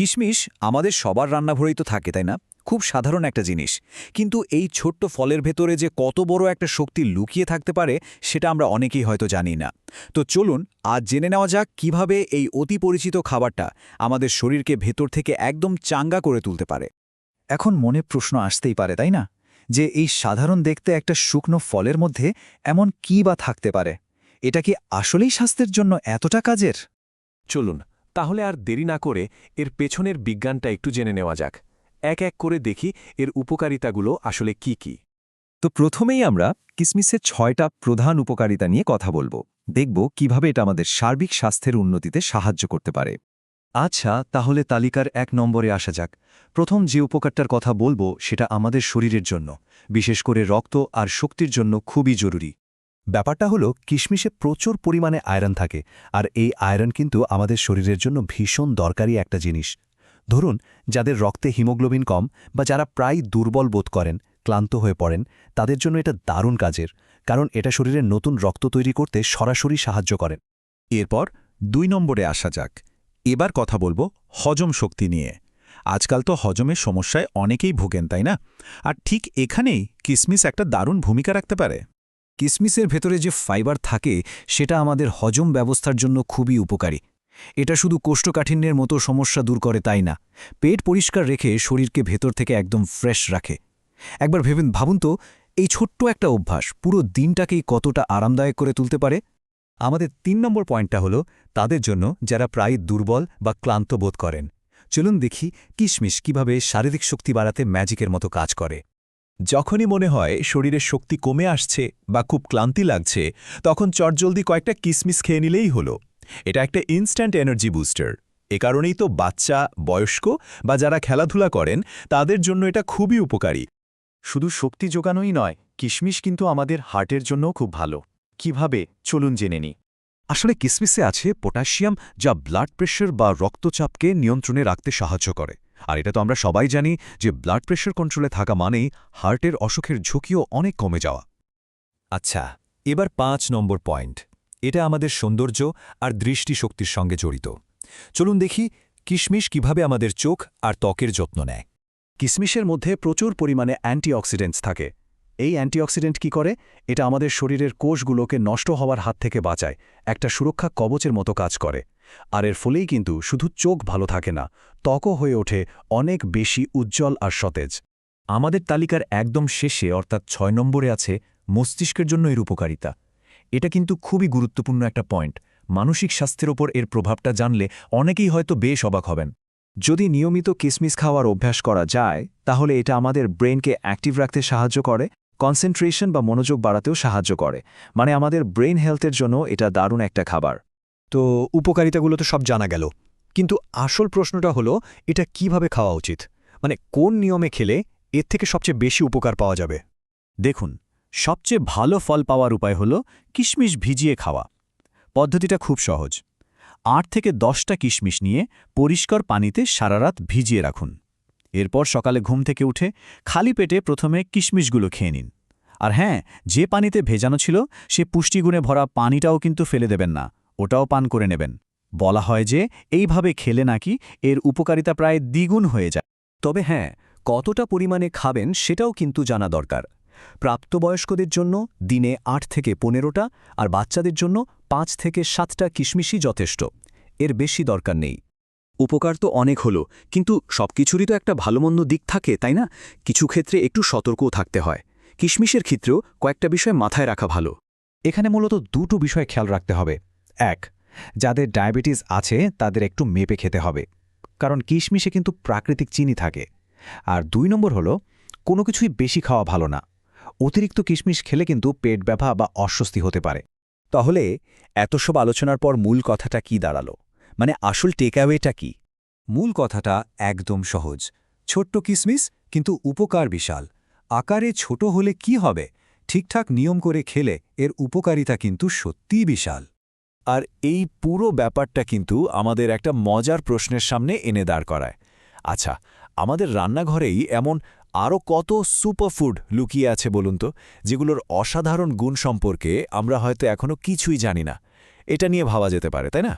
কিশমিশ আমাদের সবার রান্নাঘরেই তো থাকে, তাই না? খুব সাধারণ একটা জিনিস। কিন্তু এই ছোট্ট ফলের ভেতরে যে কত বড় একটা শক্তি লুকিয়ে থাকতে পারে, সেটা আমরা অনেকেই হয়তো জানি না। তো চলুন, আজ জেনে নেওয়া যাক কীভাবে এই অতি পরিচিত খাবারটা আমাদের শরীরকে ভেতর থেকে একদম চাঙ্গা করে তুলতে পারে। এখন মনে প্রশ্ন আসতেই পারে, তাই না? যে এই সাধারণ দেখতে একটা শুকনো ফলের মধ্যে এমন কি বা থাকতে পারে? এটা কি আসলেই স্বাস্থ্যের জন্য এতটা কাজের? চলুন তাহলে আর দেরি না করে এর পেছনের বিজ্ঞানটা একটু জেনে নেওয়া যাক। এক এক করে দেখি এর উপকারিতাগুলো আসলে কি কি। তো প্রথমেই আমরা কিসমিসের ছয়টা প্রধান উপকারিতা নিয়ে কথা বলব। দেখব কীভাবে এটা আমাদের সার্বিক স্বাস্থ্যের উন্নতিতে সাহায্য করতে পারে। আচ্ছা তাহলে তালিকার এক নম্বরে আসা যাক। প্রথম যে উপকারটার কথা বলব সেটা আমাদের শরীরের জন্য। বিশেষ করে রক্ত আর শক্তির জন্য খুবই জরুরি। ব্যাপারটা হলো, কিশমিশে প্রচুর পরিমাণে আয়রন থাকে, আর এই আয়রন কিন্তু আমাদের শরীরের জন্য ভীষণ দরকারি একটা জিনিস। ধরুন, যাদের রক্তে হিমোগ্লোবিন কম বা যারা প্রায় দুর্বল বোধ করেন, ক্লান্ত হয়ে পড়েন, তাদের জন্য এটা দারুণ কাজের, কারণ এটা শরীরে নতুন রক্ত তৈরি করতে সরাসরি সাহায্য করে। এরপর দুই নম্বরে আসা যাক। এবার কথা বলব হজম শক্তি নিয়ে। আজকাল তো হজমের সমস্যায় অনেকেই ভোগেন, তাই না? আর ঠিক এখানেই কিসমিস একটা দারুণ ভূমিকা রাখতে পারে। কিসমিসের ভেতরে যে ফাইবার থাকে, সেটা আমাদের হজম ব্যবস্থার জন্য খুবই উপকারী। এটা শুধু কোষ্ঠকাঠিন্যের মতো সমস্যা দূর করে তাই না। পেট পরিষ্কার রেখে শরীরকে ভেতর থেকে একদম ফ্রেশ রাখে। একবার ভেবেন ভাবুন তো, এই ছোট্ট একটা অভ্যাস পুরো দিনটাকেই কতটা আরামদায়ক করে তুলতে পারে? আমাদের তিন নম্বর পয়েন্টটা হলো, তাদের জন্য যারা প্রায় দুর্বল বা ক্লান্ত বোধ করেন। চলুন দেখি কিশমিশ কীভাবে শারীরিক শক্তি বাড়াতে ম্যাজিকের মতো কাজ করে। যখনই মনে হয় শরীরের শক্তি কমে আসছে বা খুব ক্লান্তি লাগছে, তখন চটজলদি কয়েকটা কিসমিস খেয়ে নিলেই হলো। এটা একটা ইনস্ট্যান্ট এনার্জি বুস্টার এ কারণেই তো বাচ্চা, বয়স্ক বা যারা খেলাধুলা করেন, তাদের জন্য এটা খুবই উপকারী। শুধু শক্তি যোগানোই নয় কিশমিশ কিন্তু আমাদের হার্টের জন্যও খুব ভালো। কীভাবে? চলুন জেনে নি আসলে কিসমিসে আছে পটাশিয়াম, যা ব্লাড প্রেশার বা রক্তচাপকে নিয়ন্ত্রণে রাখতে সাহায্য করে। আর এটা তো আমরা সবাই জানি যে ব্লাড প্রেশার কন্ট্রোলে থাকা মানেই হার্টের অসুখের ঝুঁকিও অনেক কমে যাওয়া। আচ্ছা এবার পাঁচ নম্বর পয়েন্ট এটা আমাদের সৌন্দর্য আর দৃষ্টিশক্তির সঙ্গে জড়িত। চলুন দেখি কিশমিশ কীভাবে আমাদের চোখ আর ত্বকের যত্ন নেয়। কিশমিশের মধ্যে প্রচুর পরিমাণে অ্যান্টিঅক্সিডেন্টস থাকে। এই অ্যান্টিঅক্সিডেন্ট কি করে? এটা আমাদের শরীরের কোষগুলোকে নষ্ট হওয়ার হাত থেকে বাঁচায়, একটা সুরক্ষা কবচের মতো কাজ করে। আর এর ফলেই কিন্তু শুধু চোখ ভালো থাকে না, ত্বকও হয়ে ওঠে অনেক বেশি উজ্জ্বল আর সতেজ। আমাদের তালিকার একদম শেষে, অর্থাৎ ছয় নম্বরে আছে, মস্তিষ্কের জন্য এর উপকারিতা। এটা কিন্তু খুবই গুরুত্বপূর্ণ একটা পয়েন্ট। মানসিক স্বাস্থ্যের ওপর এর প্রভাবটা জানলে অনেকেই হয়তো বেশ অবাক হবেন। যদি নিয়মিত কিসমিস খাওয়ার অভ্যাস করা যায়, তাহলে এটা আমাদের ব্রেনকে অ্যাক্টিভ রাখতে সাহায্য করে। কনসেন্ট্রেশন বা মনোযোগ বাড়াতেও সাহায্য করে। মানে আমাদের ব্রেন হেলথের জন্য এটা দারুণ একটা খাবার। তো উপকারিতাগুলো তো সব জানা গেল। কিন্তু আসল প্রশ্নটা হলো, এটা কীভাবে খাওয়া উচিত? মানে কোন নিয়মে খেলে এর থেকে সবচেয়ে বেশি উপকার পাওয়া যাবে? দেখুন, সবচেয়ে ভালো ফল পাওয়ার উপায় হল কিশমিশ ভিজিয়ে খাওয়া। পদ্ধতিটা খুব সহজ। আট থেকে দশটা কিশমিশ নিয়ে পরিষ্কার পানিতে সারারাত ভিজিয়ে রাখুন। এরপর সকালে ঘুম থেকে উঠে খালি পেটে প্রথমে কিশমিশগুলো খেয়ে নিন। আর হ্যাঁ যে পানিতে ভেজানো ছিল, সে পুষ্টিগুণে ভরা পানিটাও কিন্তু ফেলে দেবেন না, ওটাও পান করে নেবেন। বলা হয় যে, এইভাবে খেলে নাকি এর উপকারিতা প্রায় দ্বিগুণ হয়ে যায়। তবে হ্যাঁ কতটা পরিমাণে খাবেন সেটাও কিন্তু জানা দরকার। প্রাপ্তবয়স্কদের জন্য দিনে আট থেকে পনেরোটা, আর বাচ্চাদের জন্য পাঁচ থেকে সাতটা কিশমিশই যথেষ্ট। এর বেশি দরকার নেই। উপকার তো অনেক হলো, কিন্তু সবকিছুরই তো একটা ভালোমন্দ দিক থাকে, তাই না? কিছু ক্ষেত্রে একটু সতর্কও থাকতে হয়। কিশমিশের ক্ষেত্রেও কয়েকটা বিষয় মাথায় রাখা ভালো। এখানে মূলত দুটো বিষয় খেয়াল রাখতে হবে। এক, যাদের ডায়াবেটিস আছে, তাদের একটু মেপে খেতে হবে। কারণ কিশমিশে কিন্তু প্রাকৃতিক চিনি থাকে। আর দুই নম্বর হলো, কোনো কিছুই বেশি খাওয়া ভালো না। অতিরিক্ত কিশমিশ খেলে কিন্তু পেট ব্যথা বা অস্বস্তি হতে পারে। তাহলে এত সব আলোচনার পর মূল কথাটা কি দাঁড়াল? মানে আসল টেকঅ্যাওয়েটা কি? মূল কথাটা একদম সহজ। ছোট্ট কিসমিস, কিন্তু উপকার বিশাল। আকারে ছোট হলে কি হবে? ঠিকঠাক নিয়ম করে খেলে এর উপকারিতা কিন্তু সত্যিই বিশাল। আর এই পুরো ব্যাপারটা কিন্তু আমাদের একটা মজার প্রশ্নের সামনে এনে দাঁড় করায়। আচ্ছা আমাদের রান্নাঘরেই এমন আরও কত সুপারফুড লুকিয়ে আছে বলুন তো, যেগুলোর অসাধারণ গুণ সম্পর্কে আমরা হয়তো এখনও কিছুই জানি না। এটা নিয়ে ভাবা যেতে পারে, তাই না?